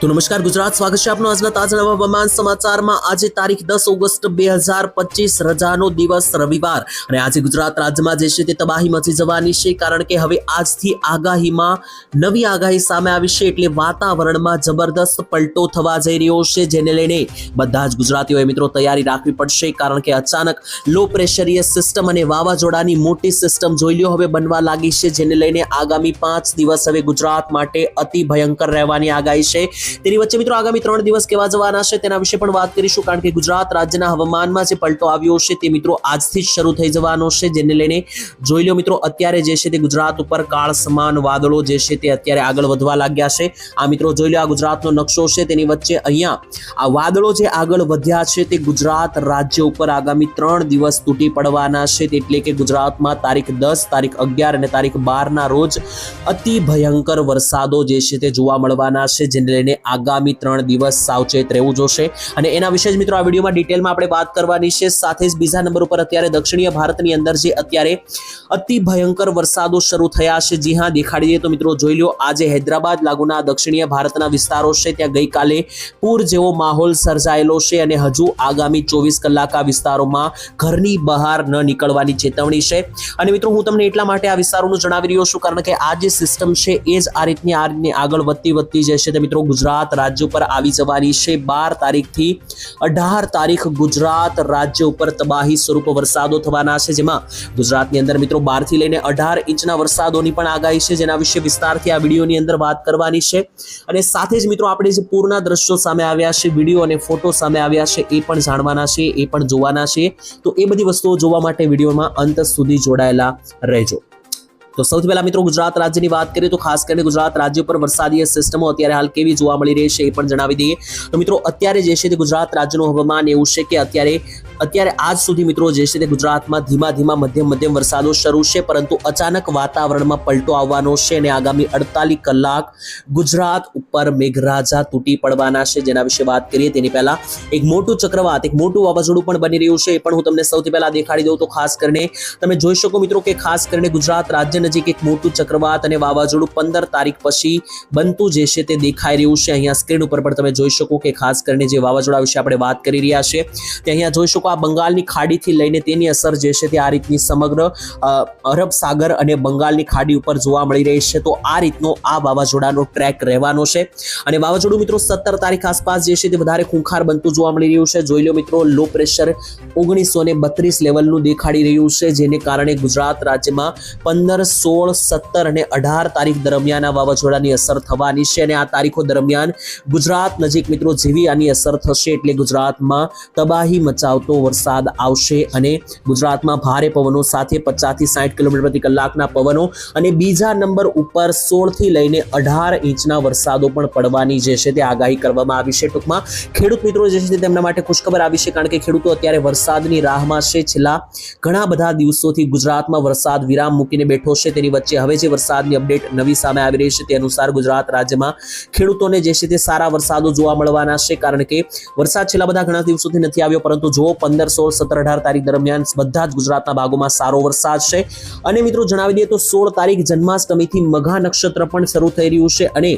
તો નમસ્કાર, ગુજરાત. સ્વાગત છે આપનું આજના તાજા નવા હવામાન સમાચારમાં. આજે તારીખ દસ ઓગસ્ટ બે હજાર પચીસ, રજાનો દિવસ, રવિવાર. અને આજે ગુજરાત રાજ્યમાં જે છે તે તબાહી મચી જવાની છે, કારણ કે હવે આજથી આગાહીમાં નવી આગાહી સામે આવી છે, એટલે વાતાવરણમાં જબરદસ્ત પલટો થવા જઈ રહ્યો છે, જેને લઈને બધા જ ગુજરાતીઓએ મિત્રો તૈયારી રાખવી પડશે, કારણ કે અચાનક લો પ્રેશરીય સિસ્ટમ અને વાવાઝોડાની મોટી સિસ્ટમ જોઈ લ્યો, હવે બનવા લાગી છે, જેને લઈને આગામી પાંચ દિવસ હવે ગુજરાત માટે અતિ ભયંકર રહેવાની આગાહી છે. તેની વચ્ચે મિત્રો આગામી ત્રણ દિવસ કેવા જવાના છે તેના વિશે પણ વાત કરીશું, કારણ કે ગુજરાત રાજ્યના હવામાનમાં જે પલટો આવ્યો છે તે મિત્રો આજથી જ શરૂ થઈ જવાનો છે. જેને લઈને જોઈ લો મિત્રો, અત્યારે જે છે તે ગુજરાત ઉપર કાળ સમાન વાદળો જે છે તે અત્યારે આગળ વધવા લાગ્યા છે. આ મિત્રો જોઈ લો આ ગુજરાતનો નકશો છે. તેની વચ્ચે અહીંયા આ વાદળો જે આગળ વધ્યા છે તે ગુજરાત રાજ્ય ઉપર આગામી ત્રણ દિવસ તૂટી પડવાના છે. એટલે કે ગુજરાતમાં તારીખ દસ, તારીખ અગિયાર અને તારીખ બારના રોજ અતિ ભયંકર વરસાદો જે છે તે જોવા મળવાના છે. જેને લઈને આગામી ત્રણ દિવસ સાવચેત રહેવું જોશે. અને એના વિશે જ મિત્રો આ વિડીયોમાં ડિટેલમાં આપણે વાત કરવાની છે. સાથે જ બીજા નંબર ઉપર અત્યારે દક્ષિણીય ભારતની અંદર જે અત્યારે અતિ ભયંકર વરસાદો શરૂ થયા છે. જી હા, દેખાડી દઈએ તો મિત્રો જોઈ લો, આજે હૈદરાબાદ લાગુના દક્ષિણીય ભારતના વિસ્તારો છે. ત્યાં ગઈકાલે પૂર જેવો માહોલ સર્જાયેલો છે અને હજુ આગામી ચોવીસ કલાક આ વિસ્તારોમાં ઘરની બહાર ન નીકળવાની ચેતવણી છે. અને મિત્રો હું તમને એટલા માટે આ વિસ્તારોનું જણાવી રહ્યો છું કારણ કે આ જે સિસ્ટમ છે એ જ આ રીતની આ રીતની આગળ વધતી વધતી જશે તે મિત્રો ગુજરાત રાજ્ય ઉપર આવી જવાની છે. બાર તારીખથી અઢાર તારીખ ગુજરાત રાજ્ય ઉપર તબાહી સ્વરૂપ વરસાદો થવાના છે. જેમાં ગુજરાતની અંદર મિત્રો બારથી લઈને અઢાર ઇંચના વરસાદોની પણ આગાહી છે. જેના વિશે વિસ્તારથી આ વિડીયોની અંદર વાત કરવાની છે. અને સાથે જ મિત્રો આપણે જે પૂરના દ્રશ્યો સામે આવ્યા છે, વીડિયો અને ફોટો સામે આવ્યા છે, એ પણ જાણવાના છે, એ પણ જોવાના છે. તો એ બધી વસ્તુઓ જોવા માટે વિડીયોમાં અંત સુધી જોડાયેલા રહેજો. તો સૌથી પહેલા મિત્રો ગુજરાત રાજ્યની વાત કરીએ તો ખાસ કરીને ગુજરાત રાજ્ય પર વરસાદી સિસ્ટમો અત્યારે હાલ કેવી જોવા મળી રહી છે એ પણ જણાવી દઈએ. તો મિત્રો, અત્યારે જે છે તે ગુજરાત રાજ્યનું હવામાન એવું છે કે અત્યારે અત્યારે આજ સુધી મિત્રો જે છે તે ગુજરાતમાં ધીમા ધીમા મધ્યમ મધ્યમ વરસાદો શરૂ છે, પરંતુ અચાનક વાતાવરણમાં પલટો આવવાનો છે અને આગામી અડતાલીસ કલાક ગુજરાત ઉપર મેઘરાજા તૂટી પડવાના છે. જેના વિશે વાત કરીએ તેની પહેલા એક મોટું ચક્રવાત, એક મોટું વાવાઝોડું પણ બની રહ્યું છે. એ પણ હું તમને સૌથી પહેલા દેખાડી દઉં તો ખાસ કરીને તમે જોઈ શકો મિત્રો કે ખાસ કરીને ગુજરાત રાજ્ય નજીક એક મોટું ચક્રવાત અને વાવાઝોડું પંદર તારીખ પછી બનતું જે છે તે દેખાઈ રહ્યું છે. અહીંયા સ્ક્રીન ઉપર પણ તમે જોઈ શકો કે ખાસ કરીને જે વાવાઝોડા વિશે આપણે વાત કરી રહ્યા છે તે અહીંયા જોઈ શકો આ બંગાળની ખાડીથી લઈને તેની અસર જે છે તે આ રીતની સમગ્ર અરબ સાગર અને બંગાળની ખાડી ઉપર જોવા મળી રહી છે. તો આ રીતનો આ વાવાઝોડાનો ટ્રેક રહેવાનો છે. અને વાવાઝોડું મિત્રો સત્તર તારીખ આસપાસ જે છે તે વધારે ખૂંખાર બનતું જોવા મળી રહ્યું છે. જોઈ લો મિત્રો લો પ્રેશર ઓગણીસો ને બત્રીસ લેવલનું દેખાડી રહ્યું છે, જેને કારણે ગુજરાત રાજ્યમાં પંદર, સોળ, સત્તર અને અઢાર તારીખ દરમિયાન આ વાવાઝોડાની અસર થવાની છે. અને આ તારીખો દરમિયાન ગુજરાત નજીક મિત્રો જેવી આની અસર થશે એટલે ગુજરાતમાં તબાહી મચાવતો વરસાદ આવશે અને ગુજરાતમાં ભારે પવનો સાથે પચાસથી સાઠ કિલોમીટર પ્રતિ કલાકના પવનો અને બીજા નંબર ઉપર સોળથી લઈને અઢાર ઇંચના વરસાદો પણ પડવાની જે છે તે આગાહી કરવામાં આવી છે. ટૂંકમાં ખેડૂત મિત્રો જે છે તેમના માટે ખુશખબર આવી છે કારણ કે ખેડૂતો અત્યારે વરસાદની રાહમાં છે. છેલ્લા ઘણા બધા દિવસોથી ગુજરાતમાં વરસાદ વિરામ મૂકીને બેઠો છે. તેની વચ્ચે હવે જે વરસાદની અપડેટ નવી સામે આવી રહી છે તે અનુસાર ગુજરાત રાજ્યમાં ખેડૂતોને જે છે તે સારા વરસાદો જોવા મળવાના છે. કારણ કે વરસાદ છેલ્લા બધા ઘણા દિવસોથી નથી આવ્યો, પરંતુ જો પંદર, સોળ, સત્તર, અઢાર તારીખ દરમિયાન બધા જ ગુજરાતના ભાગોમાં સારો વરસાદ છે. અને મિત્રો જણાવી દઈએ તો સોળ તારીખ જન્માષ્ટમીથી મઘા નક્ષત્ર પણ શરૂ થઈ રહ્યું છે અને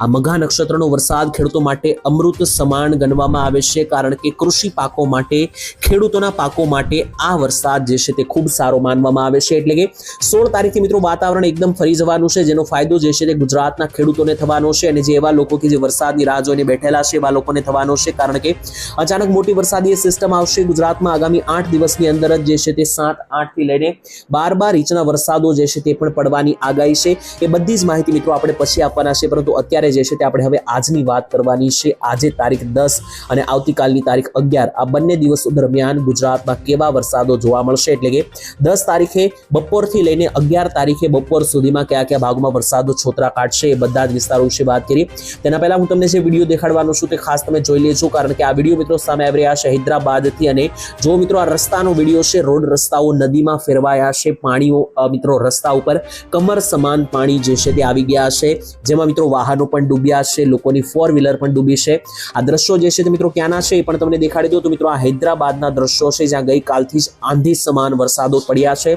આ મઘા નક્ષત્રનો વરસાદ ખેડૂતો માટે અમૃત સમાન ગણવામાં આવે છે કારણ કે કૃષિ પાકો માટે, ખેડૂતોના પાકો માટે આ વરસાદ જે છે તે ખૂબ સારો માનવામાં આવે છે. એટલે કે સોળ તારીખથી મિત્રો વાતાવરણ એકદમ ફરી જવાનું છે જેનો ફાયદો જે છે તે ગુજરાતના ખેડૂતોને થવાનો છે અને જે એવા લોકો કે જે વરસાદની રાહ જોઈને બેઠેલા છે એવા લોકોને થવાનો છે કારણ કે અચાનક મોટી વરસાદી સિસ્ટમ આવશે ગુજરાતમાં આગામી આઠ દિવસની અંદર જ જે છે તે સાત આઠથી લઈને બાર બાર ઇંચના વરસાદો જે છે તે પણ પડવાની આગાહી છે. એ બધી જ માહિતી મિત્રો આપણે પછી આપવાના છે. પરંતુ અત્યારે જે છે તે આપણે હવે આજની વાત કરવાની છે. આજે તારીખ દસ અને આવતીકાલની તારીખ અગિયાર. આ બંને દિવસો દરમિયાન ગુજરાતમાં કેવા વરસાદો જોવા મળશે? એટલે કે દસ તારીખે બપોરથી લઈને અગિયાર તારીખે બપોર સુધીમાં કયા કયા ભાગમાં વરસાદો છોતરા કાઢશે એ બધા જ વિસ્તારો વિશે વાત કરી તેના પહેલા હું તમને જે વીડિયો દેખાડવાનો છું તે ખાસ તમે જોઈ લેજો. કારણ કે આ વીડિયો મિત્રો સામે આવી રહ્યા છે. હૈદરાબાદથી અને અને જો મિત્રો આ રસ્તાનો વીડિયો છે, રોડ રસ્તાઓ નદીમાં ફેરવાયા છે, પાણીઓ મિત્રો રસ્તા ઉપર કમર સમાન પાણી જે છે તે આવી ગયા છે. જેમાં મિત્રો વાહનો પણ ડૂબ્યા છે, લોકોની ફોર વ્હીલર પણ ડૂબી છે. આ દ્રશ્યો જે છે તે મિત્રો ક્યાંના છે એ પણ તમને દેખાડી દો તો મિત્રો આ હૈદરાબાદના દ્રશ્યો છે, જ્યાં ગઈકાલથી જ આંધી સમાન વરસાદો પડ્યા છે.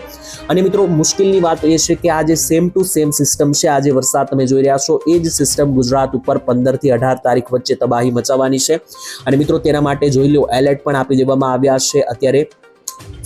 અને મિત્રો મુશ્કેલની વાત એ છે કે આ જે સેમ ટુ સેમ સિસ્ટમ છે, આ જે વરસાદ તમે જોઈ રહ્યા છો, એ જ સિસ્ટમ ગુજરાત ઉપર પંદરથી અઢાર તારીખ વચ્ચે તબાહી મચાવવાની છે. અને મિત્રો તેના માટે જોઈ લો એલર્ટ પણ આપી દેવામાં આવ્યા છે. અત્યારે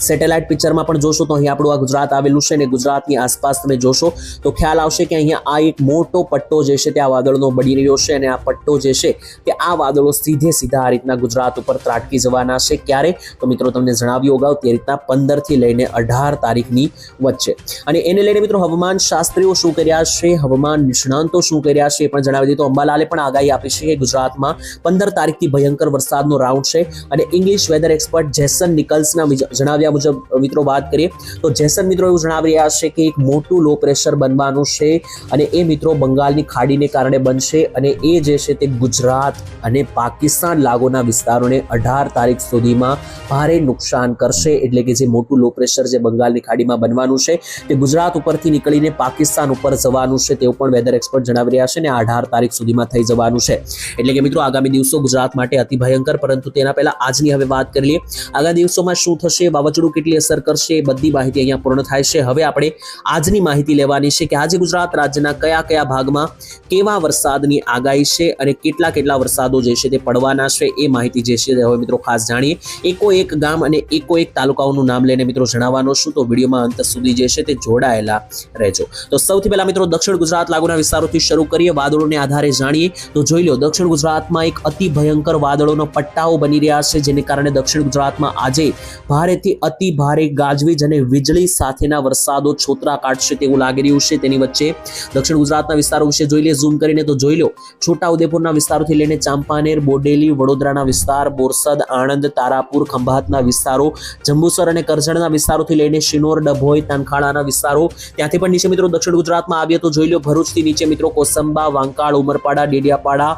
સેટેલાઇટ પિક્ચરમાં પણ જોશો તો અહીંયા આપણું આ ગુજરાત આવેલું છે ને ગુજરાતની આસપાસ તમે જોશો તો ખ્યાલ આવશે કે અહીંયા આ એક મોટો પટ્ટો જે છે તે આ વાદળનો બની રહ્યો છે અને આ પટ્ટો જે છે તે આ વાદળો સીધે સીધા આ રીતના ગુજરાત ઉપર ત્રાટકી જવાના છે ક્યારે? તો મિત્રો તમને જણાવ્યું અગાઉ તે રીતના પંદરથી લઈને અઢાર તારીખની વચ્ચે. અને એને લઈને મિત્રો હવામાન શાસ્ત્રીઓ શું કર્યા છે? હવામાન નિષ્ણાંતો શું કર્યા છે એ પણ જણાવી દીધું અંબાલાલે પણ આગાહી આપી છે કે ગુજરાતમાં પંદર તારીખથી ભયંકર વરસાદનો રાઉન્ડ છે અને ઇંગ્લિશ વેધર એક્સપર્ટ જેસન નિકલ્સના વિજ- જણાવ્યા મુજબ મિત્રો વાત કરીએ, તો જેસન મિત્રો એવું જણાવી રહ્યા છે કે એક મોટું લો પ્રેશર બનવાનું છે અને એ મિત્રો બંગાળની ખાડીને કારણે બનશે અને એ જે છે તે ગુજરાત અને પાકિસ્તાન લાગોના વિસ્તારોને અઢાર તારીખ સુધીમાં ભારે નુકસાન કરશે. એટલે કે જે મોટું લો પ્રેશર જે બંગાળની ખાડીમાં બનવાનું છે, તે ગુજરાત ઉપરથી નીકળીને પાકિસ્તાન ઉપર જવાનું છે તેવું પણ વેધર એક્સપર્ટ જણાવી રહ્યા છે ને અઢાર તારીખ સુધીમાં થઈ જવાનું છે. એટલે કે મિત્રો આગામી દિવસો ગુજરાત માટે અતિ ભયંકર, પરંતુ તેના પહેલા આજની હવે વાત કરી લઈએ. આગામી દિવસોમાં શું થશે વાવાઝોડું કેટલી અસર કરશે એ બધી માહિતી અહીંયા પૂર્ણ થાય છે. હવે આપણે આજની માહિતી લેવાની છે કે આજે ગુજરાત રાજ્યના કયા કયા ભાગમાં કેવા વરસાદની આગાહી છે અને કેટલા કેટલા વરસાદો જે છે તે પડવાના છે એ માહિતી જે છે હવે મિત્રો ખાસ જાણીએ. એકો ગામ અને એક તાલુકાઓનું નામ લઈને મિત્રો જણાવવાનો છું તો વિડીયોમાં અંત સુધી જે છે તે જોડાયેલા રહેજો. તો સૌથી પહેલા મિત્રો દક્ષિણ ગુજરાત લાગુના વિસ્તારોથી શરૂ કરીએ વાદળોને આધારે જાણીએ તો જોઈ લો દક્ષિણ ગુજરાતમાં એક અતિ ભયંકર વાદળોનો પટ્ટાઓ બની રહ્યા છે જેને કારણે દક્ષિણ ગુજરાતમાં આજે ભારેથી અતિ ભારે ગાજવીજ અને વીજળી સાથેના વરસાદો છોતરા કાઢશે તેવું લાગી રહ્યું છે. તેની વચ્ચે દક્ષિણ ગુજરાતના વિસ્તારો વિશે જોઈ લે, ઝૂમ કરીને તો જોઈ લો. છોટા ઉદેપુરના વિસ્તારોથી લઈને ચાંપાનેર, બોડેલી, વડોદરાના વિસ્તાર, બોરસદ, આણંદ, તારાપુર, ખંભાતના વિસ્તારો, જંબુસર અને કરજણના વિસ્તારોથી લઈને શિનોર, ડભોઈ તાનખાડાના વિસ્તારો. ત્યાંથી પણ નીચે મિત્રો દક્ષિણ ગુજરાતમાં આવીએ તો જોઈ લો, ભરૂચથી નીચે મિત્રો કોસંબા, વાંકાળ, ઉમરપાડા, ડેડિયાપાડા,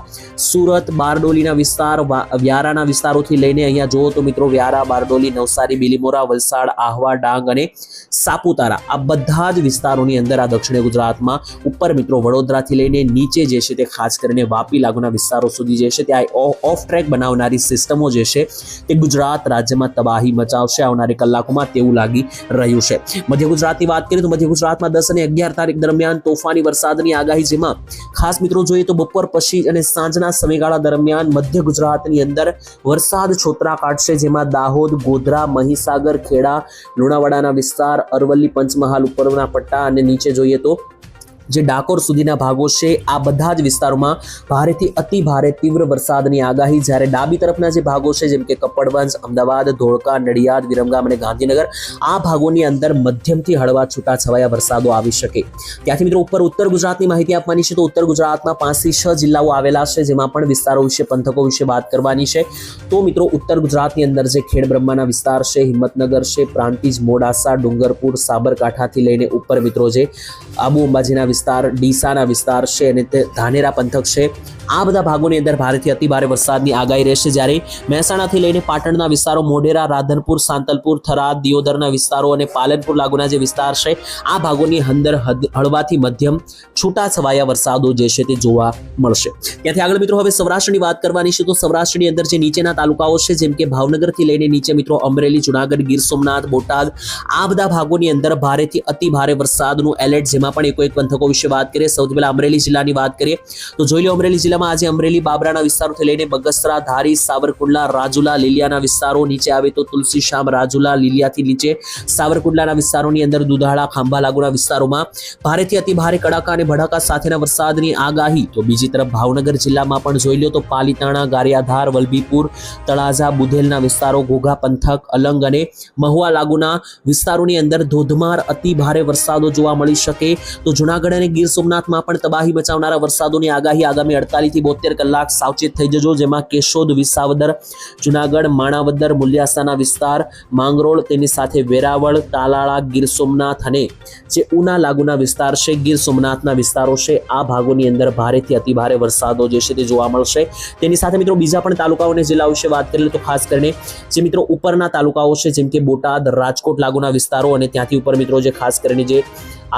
સુરત, બારડોલીના વિસ્તાર વ્યારાના વિસ્તારોથી લઈને અહીંયા જુઓ તો મિત્રો વ્યારા, બારડોલી, નવસારી, બિલીમોરા વલસાડ, આહવા, ડાંગ અને સાપુતારા આ બધા જ વિસ્તારોની અંદર આ દક્ષિણ ગુજરાતમાં ઉપર મિત્રો વડોદરાથી લઈને નીચે જે છે તે ખાસ કરીને વાપી લાગુના વિસ્તારો સુધી જે છે ત્યાં ઓફ ટ્રેક બનાવનારી સિસ્ટમો જે છે તે ગુજરાત રાજ્યમાં તબાહી મચાવશે, આવનારી કલાકોમાં તેવું લાગી રહ્યું છે. મધ્ય ગુજરાતની વાત કરીએ તો મધ્ય ગુજરાતમાં દસ અને અગિયાર તારીખ દરમિયાન તોફાની વરસાદની આગાહી, જેમાં ખાસ મિત્રો જોઈએ તો બપોર પછી અને સાંજના સમયગાળા દરમિયાન મધ્ય ગુજરાતની અંદર વરસાદ છોતરા કાઢશે, જેમાં દાહોદ, ગોધરા, મહીસાગર, ખેડા, લુણાવાડાના વિસ્તાર, અરવલ્લી, પંચમહાલ ઉપરના પટ્ટા અને નીચે જોઈએ તો જે ડાકોર સુધીના ભાગો છે, આ બધા જ વિસ્તારોમાં ભારેથી અતિ ભારે તીવ્ર વરસાદની આગાહી. જ્યારે ડાબી તરફના જે ભાગો છે, જેમ કે કપડવંજ, અમદાવાદ, ધોળકા, નડિયાદ, વિરમગામ અને ગાંધીનગર, આ ભાગોની અંદર મધ્યમથી હળવા છૂટાછવાયા વરસાદો આવી શકે. ત્યાંથી મિત્રો ઉપર ઉત્તર ગુજરાતની માહિતી આપવાની છે, તો ઉત્તર ગુજરાતમાં પાંચથી છ જિલ્લાઓ આવેલા છે, જેમાં પણ વિસ્તારો વિશે, પંથકો વિશે વાત કરવાની છે. તો મિત્રો ઉત્તર ગુજરાતની અંદર જે ખેડ બ્રહ્માના વિસ્તાર છે, હિંમતનગર છે, પ્રાંતિજ, મોડાસા, ડુંગરપુર, સાબરકાંઠાથી લઈને ઉપર મિત્રો જે આબુ અંબાજીના વિસ્તાર ડીસાના વિસ્તાર છે અને તે ધાનેરા પંથક છે. આ બધા ભાગોની અંદર ભારેથી અતિભારે વરસાદની આગાહી રહેશે જ્યારે મહેસાણાથી લઈને પાટણના વિસ્તારો, મોઢેરા, રાધનપુર, સાંતલપુર, થરાદ, દિયોદરના વિસ્તારો અને પાલનપુર લાગુના જે વિસ્તાર છે, આ ભાગોની અંદર હળવાથી મધ્યમ છૂટાછવાયા વરસાદો જે છે તે જોવા મળશે. ત્યાંથી આગળ મિત્રો હવે સૌરાષ્ટ્રની વાત કરવાની છે તો સૌરાષ્ટ્રની અંદર જે નીચેના તાલુકાઓ છે, જેમ કે ભાવનગરથી લઈને નીચે મિત્રો અમરેલી, જુનાગઢ, ગીર સોમનાથ, બોટાદ, આ બધા ભાગોની અંદર ભારેથી અતિ ભારે વરસાદનું એલર્ટ, જેમાં પણ એકો એક પંથકો વિશે વાત કરીએ, સૌથી પહેલા અમરેલી જિલ્લાની વાત કરીએ, તો જોઈ લો અમરેલી જિલ્લામાં આજે અમરેલી બાબરાના વિસ્તારોથી લઈને બગસરા, ધારી, સાવરકુંડલા, રાજુલા, લીલિયાના વિસ્તારો નીચે આવે તો તુલસીશ્યામ રાજુલા, લીલિયાથી નીચે સાવરકુંડલાના વિસ્તારોની અંદર દુધાળા, ખાંભા લાગુના વિસ્તારોમાં ભારેથી અતિ ભારે કડાકા અને ભડાકા સાથેના વરસાદની આગાહી. તો બીજી તરફ ભાવનગર જિલ્લામાં પણ જોઈ લો તો પાલીતાણા, ગારિયાધાર, વલભીપુર, તળાજા, બુધેલના વિસ્તારો, ઘોઘા, પંથક, અલંગ અને મહુવા લાગુના વિસ્તારોની અંદર ધોધમાર અતિ ભારે વરસાદો જોવા મળી શકે. તો જુનાગઢ જુનાગઢ અને ગીર સોમનાથમાં પણ તબાહી મચાવનારા વરસાદોની આગાહી આગામી અડતાલીસથી બોતેર કલાક સાવચેત થઈ જજો, જેમાં કેશોદ, વિસાવદર, જુનાગઢ, માણાવદર મુલિયાસાના વિસ્તાર, માંગરોળ, તેની સાથે વેરાવળ, તાલાળા, ગીર સોમનાથ અને જે ઉના લાગુના વિસ્તાર છે, ગીર સોમનાથના વિસ્તારો છે, આ ભાગોની અંદર ભારેથી અતિભારે વરસાદો જે છે તે જોવા મળશે. તેની સાથે મિત્રો બીજા પણ તાલુકાઓ અને જિલ્લાઓ વિશે વાત કરીએ તો ખાસ કરીને જે મિત્રો ઉપરના તાલુકાઓ છે, જેમ કે બોટાદ, રાજકોટ લાગુના વિસ્તારો અને ત્યાંથી ઉપર મિત્રો જે ખાસ કરીને જે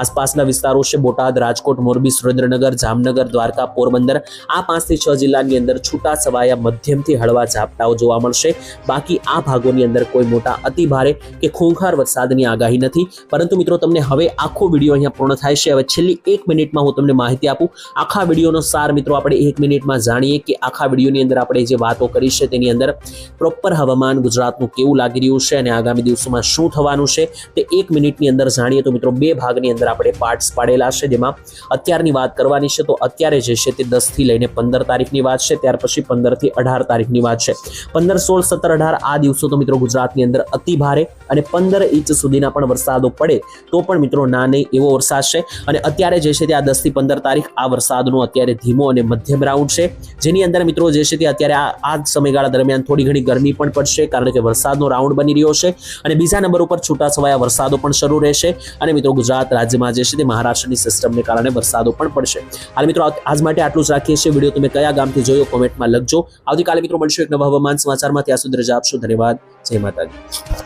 આસપાસના વિસ્તારો છે, બોટાદ, રાજકોટ, મોરબી, સુરેન્દ્રનગર, જામનગર, દ્વારકા, પોરબંદર. આ પાંચથી છ જિલ્લાની અંદર છૂટા છવાયા મધ્યમથી હળવા ઝાપટાઓ જોવા મળશે. બાકી આ ભાગોની અંદર કોઈ મોટા અતિ ભારે કે ખૂંખાર વરસાદની આગાહી નથી. પરંતુ મિત્રો, તમને હવે આખો વીડિયો અહીંયા પૂર્ણ થાય છે. હવે છેલ્લી એક મિનિટમાં હું તમને માહિતી આપું. આખા વિડીયોનો સાર મિત્રો, આપણે એક મિનિટમાં જાણીએ કે આખા વિડીયોની અંદર આપણે જે વાતો કરી છે, તેની અંદર પ્રોપર હવામાન ગુજરાતનું કેવું લાગી રહ્યું છે અને આગામી દિવસોમાં શું થવાનું છે, તે એક મિનિટની અંદર જાણીએ. તો મિત્રો, બે ભાગની અંદર આપણે પાર્ટ્સ પાડેલા છે, જેમાં અત્યારની વાત કરવાની છે, તો અત્યારે જે છે તે દસથી લઈને પંદર તારીખની વાત છે, ત્યાર પછી પંદરથી અઢાર તારીખની વાત છે. પંદર, સોળ, સત્તર, અઢાર આ દિવસો તો મિત્રો ગુજરાતની અંદર અતિ ભારે અને પંદર ઇંચ સુધીના પણ વરસાદો પડે તો પણ મિત્રો ના નહીં, એવો વરસાદ છે. અને અત્યારે જે છે તે આ દસથી પંદર તારીખ આ વરસાદનો અત્યારે ધીમો અને મધ્યમ રાઉન્ડ છે. જેની અંદર મિત્રો જે છે તે અત્યારે આ આ સમયગાળા દરમિયાન થોડી ઘણી ગરમી પણ પડશે કારણ કે વરસાદનો રાઉન્ડ બની રહ્યો છે. અને બીજા નંબર ઉપર છૂટાછવાયા વરસાદો પણ શરૂ રહેશે. અને મિત્રો ગુજરાત રાજ્યમાં જે છે તે મહારાષ્ટ્રની સિસ્ટમને કારણે વરસાદો પણ પડશે. હાલ મિત્રો આજ માટે આટલું જ રાખીએ છીએ. વીડિયો તમે કયા ગામથી જોયો કોમેન્ટમાં લખજો. આવતીકાલે મિત્રો મળશું એક નવા હવામાન સમાચારમાં. ત્યાં સુધી રજા આપશો. ધન્યવાદ. જય માતાજી.